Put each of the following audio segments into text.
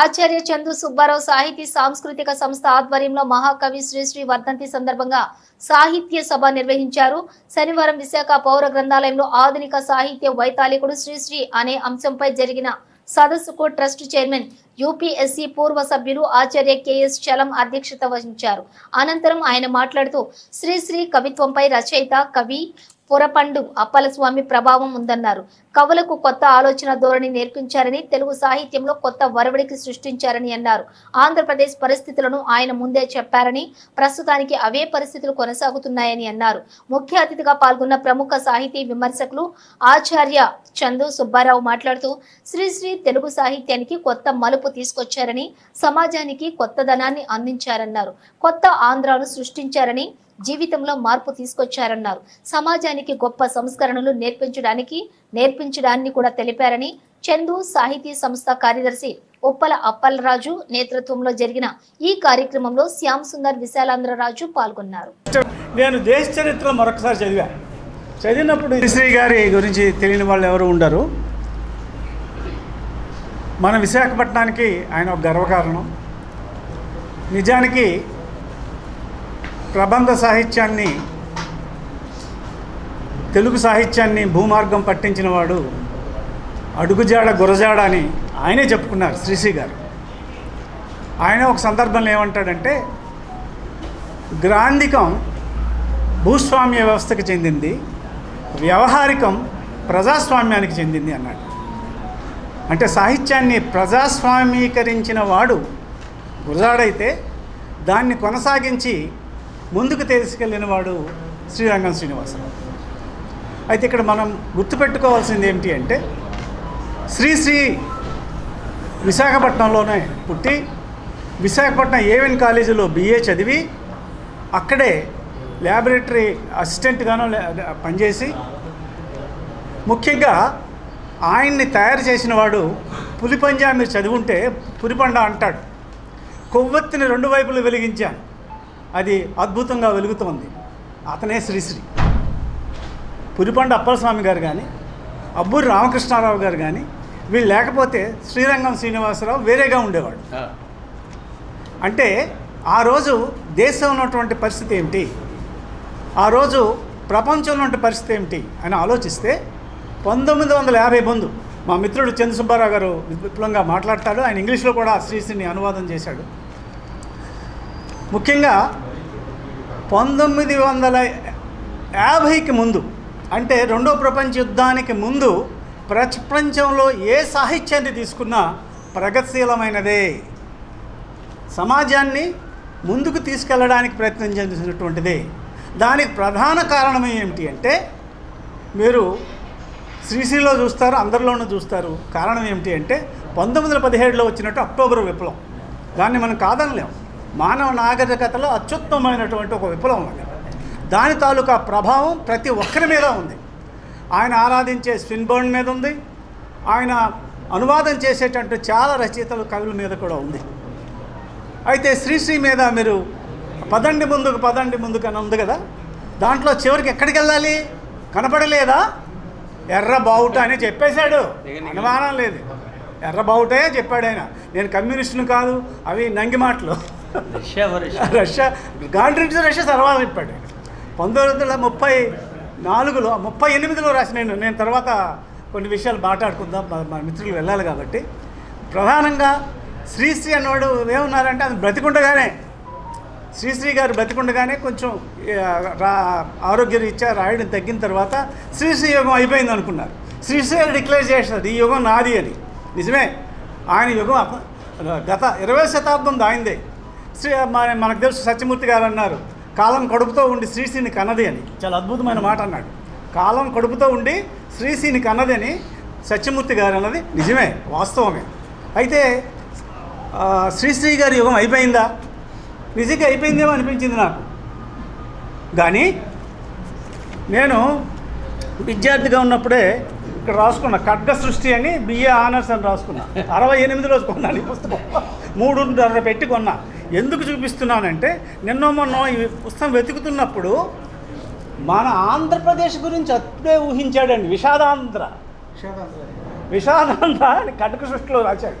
ఆచార్య చందు సుబ్బారావు సాహితీ సాంస్కృతిక సంస్థ ఆధ్వర్యంలో మహాకవి శ్రీశ్రీ వర్ధంతి సందర్భంగా సాహిత్య సభ నిర్వహించారు. శనివారం విశాఖ పౌర గ్రంథాలయంలో ఆధునిక సాహిత్య వైతాళికుడు శ్రీశ్రీ అనే అంశంపై జరిగిన సదస్సుకు ట్రస్ట్ చైర్మన్ యూపీఎస్సీ పూర్వ సభ్యులు ఆచార్య కెఎస్ చలం అధ్యక్షత వహించారు. అనంతరం ఆయన మాట్లాడుతూ శ్రీశ్రీ కవిత్వంపై రచయిత కవి పురపండు అప్పలస్వామి ప్రభావం ఉందన్నారు. కవులకు కొత్త ఆలోచన ధోరణి నేర్పించారని తెలుగు సాహిత్యంలో కొత్త వరవడికి సృష్టించారని అన్నారు. ఆంధ్రప్రదేశ్ పరిస్థితులను ఆయన ముందే చెప్పారని ప్రస్తుతానికి అవే పరిస్థితులు కొనసాగుతున్నాయని అన్నారు. ముఖ్య అతిథిగా పాల్గొన్న ప్రముఖ సాహితీ విమర్శకులు ఆచార్య చందు సుబ్బారావు మాట్లాడుతూ శ్రీశ్రీ తెలుగు సాహిత్యానికి కొత్త మలుపు తీసుకొచ్చారని సమాజానికి కొత్త ధనాన్ని అందించారన్నారు. కొత్త ఆంధ్రాను సృష్టించారని జీవితంలో మార్పు తీసుకొచ్చారన్నారు. సమాజానికి గొప్ప సంస్కరణలు నేర్పించడానికి నేర్పించడాన్ని కూడా తెలిపారని చందు సాహితీ సంస్థ కార్యదర్శి ఉప్పల అప్పలరాజు నేతృత్వంలో జరిగిన ఈ కార్యక్రమంలో శ్యామ్ సుందర్ విశాలాంధ్రరాజు పాల్గొన్నారు. నేను దేశ చరిత్ర మరొకసారి చదివా. చదివినప్పుడు శ్రీ గారి గురించి తెలియని వాళ్ళు ఎవరు ఉండరు. మన విశాఖపట్నానికి ఆయన ఒక గర్వకారణం. నిజానికి ప్రబంధ సాహిత్యాన్ని తెలుగు సాహిత్యాన్ని భూమార్గం పట్టించిన వాడు అడుగుజాడ గురజాడ అని ఆయనే చెప్పుకున్నారు శ్రీశ్రీ గారు. ఆయన ఒక సందర్భంలో ఏమంటాడంటే గ్రాంధికం భూస్వామ్య వ్యవస్థకు చెందింది వ్యవహారికం ప్రజాస్వామ్యానికి చెందింది అన్నాడు. అంటే సాహిత్యాన్ని ప్రజాస్వామీకరించిన వాడు గురజాడైతే దాన్ని కొనసాగించి ముందుకు తీసుకెళ్ళిన వాడు శ్రీరంగం శ్రీనివాసరావు. అయితే ఇక్కడ మనం గుర్తుపెట్టుకోవాల్సింది ఏమిటి అంటే శ్రీశ్రీ విశాఖపట్నంలోనే పుట్టి విశాఖపట్నం ఏవెన్ కాలేజీలో బిఏ చదివి అక్కడే ల్యాబొరేటరీ అసిస్టెంట్గానో పనిచేసి ముఖ్యంగా ఆయన్ని తయారు చేసిన వాడు పులిపంజా మీరు చదివుంటే పులిపండ అంటాడు. కొవ్వొత్తిని రెండు వైపులు వెలిగించాను. అది అద్భుతంగా వెలుగుతోంది. అతనే శ్రీశ్రీ. పులిపండ అప్పలస్వామి గారు కానీ అబ్బూరి రామకృష్ణారావు గారు కానీ వీళ్ళు లేకపోతే శ్రీరంగం శ్రీనివాసరావు వేరేగా ఉండేవాడు అంటే ఆ రోజు దేశంలో ఉన్నటువంటి పరిస్థితి ఏమిటి? ఆ రోజు ప్రపంచంలో ఉన్నటువంటి పరిస్థితి ఏమిటి అని ఆలోచిస్తే పంతొమ్మిది వందల యాభై ముందు మా మిత్రుడు చంద్ర సుబ్బారావు గారు విపులంగా మాట్లాడతాడు. ఆయన ఇంగ్లీష్లో కూడా శ్రీశ్రీని అనువాదం చేశాడు. ముఖ్యంగా పంతొమ్మిది వందల యాభైకి ముందు అంటే రెండో ప్రపంచ యుద్ధానికి ముందు ప్రపంచంలో ఏ సాహిత్యాన్ని తీసుకున్నా ప్రగతిశీలమైనదే. సమాజాన్ని ముందుకు తీసుకెళ్ళడానికి ప్రయత్నం చేసినటువంటిదే దానికి ప్రధాన కారణం ఏమిటి అంటే మీరు శ్రీశ్రీలో చూస్తారు అందరిలోనూ చూస్తారు. కారణం ఏమిటి అంటే పంతొమ్మిది వందల పదిహేడులో వచ్చినట్టు అక్టోబర్ విప్లవం. దాన్ని మనం కాదనలేం. మానవ నాగరికతలో అత్యుత్తమమైనటువంటి ఒక విప్లవం అది. దాని తాలూకా ప్రభావం ప్రతి ఒక్కరి మీద ఉంది. ఆయన ఆరాధించే స్విన్బర్న్ మీద ఉంది. ఆయన అనువాదం చేసేటట్టు చాలా రచయితలు కవుల మీద కూడా ఉంది. అయితే శ్రీశ్రీ మీద మీరు పదండి ముందుకు పదండి ముందుకు అని ఉంది కదా? దాంట్లో చివరికి ఎక్కడికి వెళ్ళాలి? కనపడలేదా? ఎర్ర బావుట అని చెప్పేశాడు. అనుమానం లేదు. ఎర్ర బావుటే చెప్పాడు ఆయన. నేను కమ్యూనిస్టును కాదు అవి నంగి మాటలు. Russia Russia? రష్యా రష్యా తర్వాత చెప్పాడు. పంతొమ్మిది వందల ముప్పై నాలుగులో ముప్పై ఎనిమిదిలో రాసిన నేను నేను తర్వాత కొన్ని విషయాలు మాట్లాడుకుందాం మా- మిత్రులు వెళ్ళాలి కాబట్టి. ప్రధానంగా శ్రీశ్రీ అన్నవాడు ఏమన్నారంటే అది బ్రతికుండగానే. శ్రీశ్రీ గారు బ్రతికుండగానే కొంచెం రా ఆరోగ్య రీత్యా రాయడం తగ్గిన తర్వాత శ్రీశ్రీ యుగం అయిపోయింది అనుకున్నారు. శ్రీశ్రీ గారు డిక్లేర్ చేశారు ఈ యుగం నాది అని. నిజమే ఆయన యుగం గత ఇరవై శతాబ్దం దాయిందే. శ్రీ మన- మనకు తెలుసు సత్యమూర్తి గారు అన్నారు కాలం కడుపుతో ఉండి శ్రీశ్రీని కన్నది అని. చాలా అద్భుతమైన మాట అన్నాడు. కాలం కడుపుతో ఉండి శ్రీశ్రీని కన్నది అని సత్యమూర్తి గారు అన్నది నిజమే వాస్తవమే. అయితే శ్రీశ్రీ గారి యుగం అయిపోయిందా? నిజంగా అయిపోయిందేమో అనిపించింది నాకు. కానీ నేను విద్యార్థిగా ఉన్నప్పుడే ఇక్కడ రాసుకున్నా ఖడ్గ సృష్టి అని బిఏ ఆనర్స్ అని రాసుకున్నా. అరవై ఎనిమిదిలో కొన్నాను ఈ పుస్తకం. మూడున్నర పెట్టి కొన్నా. ఎందుకు చూపిస్తున్నానంటే నిన్న మొన్న ఈ పుస్తకం వెతుకుతున్నప్పుడు మన ఆంధ్రప్రదేశ్ గురించి అప్పుడే ఊహించాడండి విషాదాంధ్ర. విషాదాంధ్ర అని కటక సృష్టిలో రాశాడు.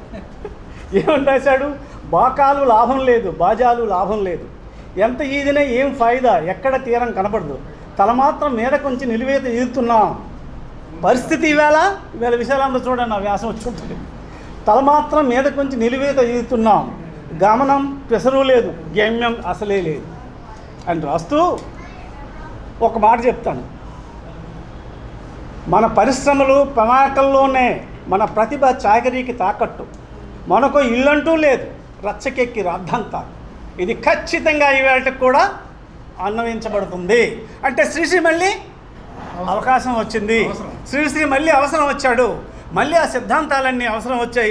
ఏమని రాశాడు? బాకాలు లాభం లేదు బాజాలు లాభం లేదు. ఎంత ఈదినా ఏం ఫాయిదా? ఎక్కడ తీరం కనపడదు. తల మాత్రం మీద కొంచెం నిలువేత ఈదుతున్నాం. పరిస్థితి ఈవేళ ఈవేళ విశాలాంధ్ర చూడండి నా వ్యాసం వచ్చి ఉంటుంది తల మాత్రం మీద కొంచెం నిలువేత ఈదుతున్నాం. గమనం పెసరు లేదు గమ్యం అసలే లేదు. అని రాస్తూ ఒక మాట చెప్తాను. మన పరిశ్రమలు ప్రణాళికల్లోనే మన ప్రతిభ చాకరీకి తాకట్టు. మనకు ఇల్లంటూ లేదు రచ్చకెక్కి రద్దంతా ఇది ఖచ్చితంగా ఈవేళకి కూడా అన్వయించబడుతుంది. అంటే శ్రీశ్రీ మళ్ళీ అవకాశం వచ్చింది. శ్రీశ్రీ మళ్ళీ అవసరం వచ్చాడు. మళ్ళీ ఆ సిద్ధాంతాలన్నీ అవసరం వచ్చాయి.